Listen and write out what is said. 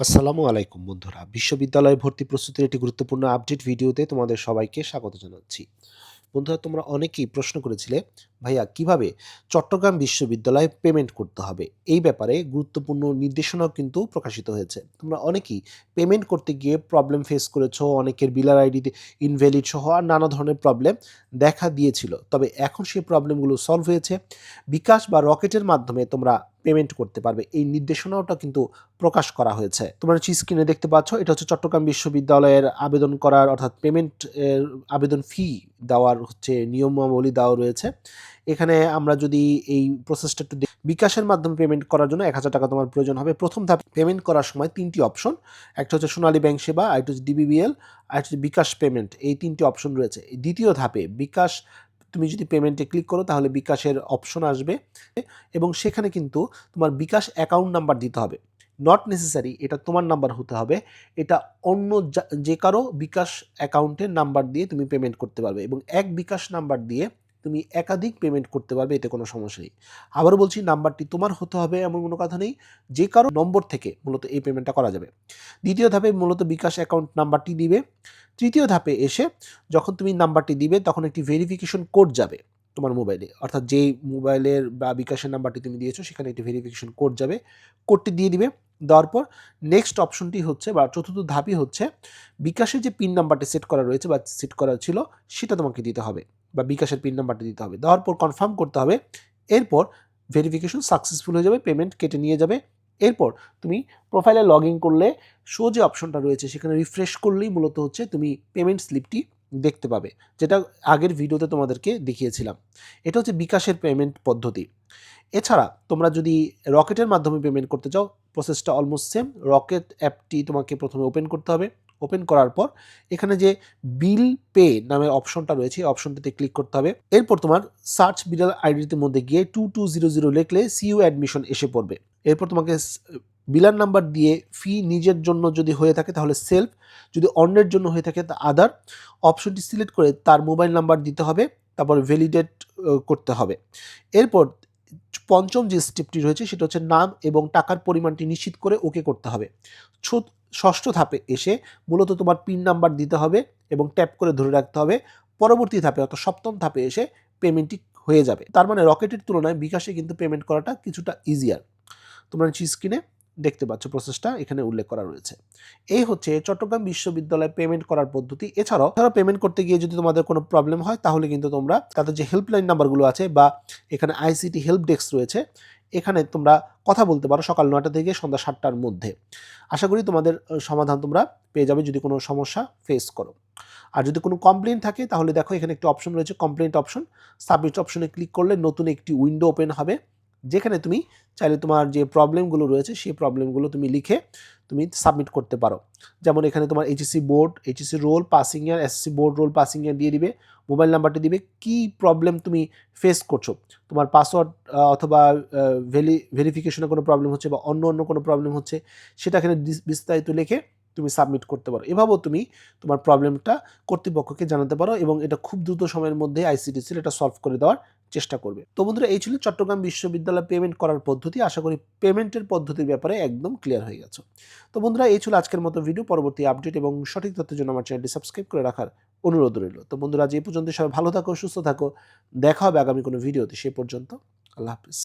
আসসালামু আলাইকুম বন্ধুরা। বিশ্ববিদ্যালয়ে ভর্তি প্রস্তুতির একটি গুরুত্বপূর্ণ আপডেট ভিডিওতে তোমাদের সবাইকে স্বাগত জানাচ্ছি। বন্ধুরা, তোমরা অনেকেই প্রশ্ন করেছিলে, ভাইয়া, কীভাবে চট্টগ্রাম বিশ্ববিদ্যালয়ে পেমেন্ট করতে হবে? এই ব্যাপারে গুরুত্বপূর্ণ নির্দেশনাও কিন্তু প্রকাশিত হয়েছে। তোমরা অনেকেই পেমেন্ট করতে গিয়ে প্রবলেম ফেস করেছ, অনেকের বিলার আইডিতে ইনভ্যালিড সহ আর নানা ধরনের প্রবলেম দেখা দিয়েছিল। তবে এখন সেই প্রবলেমগুলো সলভ হয়েছে। বিকাশ বা রকেটের মাধ্যমে তোমরা পেমেন্ট করতে পারবে। এই নির্দেশনাটা কিন্তু প্রকাশ করা হয়েছে। তোমরা হচ্ছে স্ক্রিনে দেখতে পাচ্ছ, এটা হচ্ছে চট্টগ্রাম বিশ্ববিদ্যালয়ের আবেদন করার অর্থাৎ পেমেন্ট আবেদন ফি দেওয়ার হচ্ছে নিয়মাবলী দেওয়া রয়েছে। এখানে আমরা যদি এই প্রসেসটা একটু বিকাশের মাধ্যমে পেমেন্ট করার জন্য এক হাজার টাকা তোমার প্রয়োজন হবে। প্রথম ধাপ পেমেন্ট করার সময় তিনটি অপশন একটা হচ্ছে সোনালী ব্যাংক সেবা আর একটা হচ্ছে ডিবিবিএল আর একটা হচ্ছে বিকাশ পেমেন্ট এই তিনটি অপশন রয়েছে। দ্বিতীয় ধাপে বিকাশ তুমি যদি পেমেন্টে ক্লিক করো, তাহলে বিকাশের অপশন আসবে এবং সেখানে কিন্তু তোমার বিকাশ অ্যাকাউন্ট নাম্বার দিতে হবে। নট নেসেসারি এটা তোমার নাম্বার হতে হবে। এটা অন্য যা- কারও বিকাশ অ্যাকাউন্টের নাম্বার দিয়ে তুমি পেমেন্ট করতে পারবে এবং এক বিকাশ নাম্বার দিয়ে তুমি একাধিক পেমেন্ট করতে পারবে, এতে কোনো সমস্যা নেই। আবারও বলছি, নাম্বারটি তোমার হতে হবে এমন কোনো কথা নেই, যে কারও নম্বর থেকে মূলত এই পেমেন্টটা করা যাবে। দ্বিতীয় ধাপে মূলত বিকাশ অ্যাকাউন্ট নাম্বারটি দিবে। তৃতীয় ধাপে এসে যখন তুমি নাম্বারটি দিবে, তখন একটি ভেরিফিকেশন কোড যাবে তোমার মোবাইলে অর্থাৎ যেই মোবাইলের বা বিকাশের নাম্বারটি তুমি দিয়েছ, সেখানে একটি ভেরিফিকেশন কোড যাবে। কোডটি দিয়ে দিবে। দেওয়ার পর নেক্সট অপশনটি হচ্ছে বা চতুর্থ ধাপই হচ্ছে বিকাশের যে পিন নাম্বারটি সেট করা রয়েছে বা সেট করা ছিল, সেটা তোমাকে দিতে হবে। বা বিকাশের পিন নাম্বারটি দিতে হবে। দেওয়ার পর কনফার্ম করতে হবে। এরপর ভেরিফিকেশন সাকসেসফুল হয়ে যাবে পেমেন্ট কেটে নিয়ে যাবে। এরপর তুমি প্রোফাইলে লগ ইন করলে শো যে অপশনটা রয়েছে, সেখানে রিফ্রেশ করলেই মূলত হচ্ছে তুমি পেমেন্ট স্লিপটি দেখতে পাবে, যেটা আগের ভিডিওতে তোমাদেরকে দেখিয়েছিলাম। এটা হচ্ছে বিকাশের পেমেন্ট পদ্ধতি। এছাড়া তোমরা যদি রকেটের মাধ্যমে পেমেন্ট করতে চাও প্রসেসটা অলমোস্ট সেম রকেট অ্যাপটি তোমাকে প্রথমে ওপেন করতে হবে। ওপেন করার পর এখানে যে বিল পে নামের অপশনটা রয়েছে অপশনটিতে ক্লিক করতে হবে। এরপর তোমার সার্চ বিড়াল আইডির মধ্যে গিয়ে টু টু জিরো জিরো লিখলে সিইউ অ্যাডমিশন এসে পড়বে। এরপর তোমাকে বিলার নাম্বার দিয়ে ফি নিজের জন্য যদি হয়ে থাকে তাহলে সেলফ যদি অন্যের জন্য হয়ে থাকে তা আদার অপশনটি সিলেক্ট করে তার মোবাইল নাম্বার দিতে হবে, তারপর ভ্যালিডেট করতে হবে। এরপর পঞ্চম যে স্টেপটি রয়েছে সেটা হচ্ছে নাম এবং টাকার পরিমাণটি নিশ্চিত করে ওকে করতে হবে। ষষ্ঠ ধাপে এসে মূলত তোমার পিন নাম্বার দিতে হবে এবং ট্যাপ করে ধরে রাখতে হবে। পরবর্তী ধাপে অর্থাৎ সপ্তম ধাপে এসে পেমেন্টটি হয়ে যাবে। তার মানে রকেটের তুলনায় বিকাশে কিন্তু পেমেন্ট করাটা কিছুটা ইজিয়ার তোমরা নিচে স্ক্রিনে দেখতে পাচ্ছ প্রসেসটা এখানে উল্লেখ করা রয়েছে। এই হচ্ছে চট্টগ্রাম বিশ্ববিদ্যালয়ে পেমেন্ট করার পদ্ধতি। এছাড়াও ধরো পেমেন্ট করতে গিয়ে যদি তোমাদের কোনো প্রবলেম হয়, তাহলে কিন্তু তোমরা তাদের যে হেল্পলাইন নাম্বারগুলো আছে বা এখানে আইসিটি হেল্প ডেস্ক রয়েছে, এখানে তোমরা কথা বলতে পারো সকাল নয়টা থেকে সন্ধ্যা সাতটার মধ্যে। আশা করি তোমাদের সমাধান তোমরা পেয়ে যাবে যদি কোনো সমস্যা ফেস করো। আর যদি কোনো কমপ্লেন থাকে, তাহলে দেখো এখানে একটি অপশন রয়েছে কমপ্লেন্ট অপশন সাবমিট অপশনে ক্লিক করলে নতুন একটি উইন্ডো ওপেন হবে। যেখানে তুমি চাইলে তোমার যে প্রবলেমগুলো রয়েছে, সেই প্রবলেমগুলো তুমি লিখে তুমি সাবমিট করতে পারো। যেমন এখানে তোমার HSC board HSC roll passing year SSC board roll passing year দিয়ে দিবে মোবাইল নাম্বারটি দিবে, কি প্রবলেম তুমি ফেস করছ? তোমার পাসওয়ার্ড অথবা ভেরি ভেরিফিকেশনে কোনো প্রবলেম হচ্ছে বা অন্য অন্য কোনো প্রবলেম হচ্ছে, সেটা এখানে বিস্তারিত লিখে তুমি সাবমিট করতে পারো। এভাবেও তুমি তোমার প্রবলেমটা কর্তৃপক্ষকে জানাতে পারো এবং এটা খুব দ্রুত সময়ের মধ্যে আইসিডিসির এটা সলভ করে দেওয়ার চেষ্টা করবে। তো বন্ধুরা, এই ছিল চট্টগ্রাম বিশ্ববিদ্যালয় পেমেন্ট করার পদ্ধতি। আশা করি পেমেন্টের পদ্ধতির ব্যাপারে একদম ক্লিয়ার হয়ে গেছে। তো বন্ধুরা, এই ছিল আজকের মতো ভিডিও পরবর্তী আপডেট এবং সঠিক তথ্যের জন্য আমার চ্যানেলটি সাবস্ক্রাইব করে রাখার অনুরোধ রইল। তো বন্ধুরা যে পর্যন্ত সবাই ভালো থাকো, সুস্থ থাকো। দেখা হবে আগামী কোনো ভিডিওতে সে পর্যন্ত আল্লাহ হাফিজ।